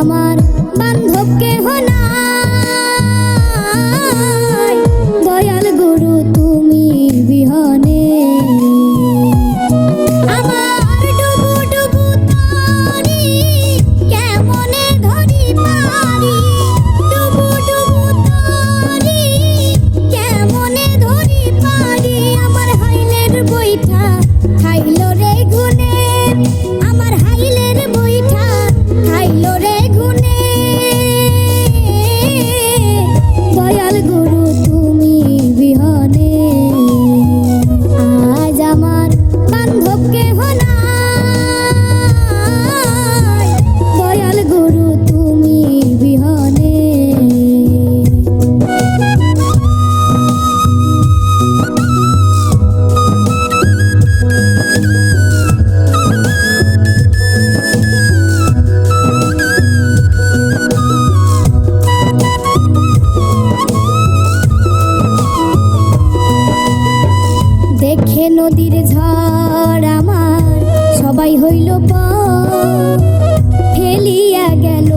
আমার বান্ধব কেহ দেখে নদীর ঝড় আমার। সবাই হইল ফেলিয়া গেল।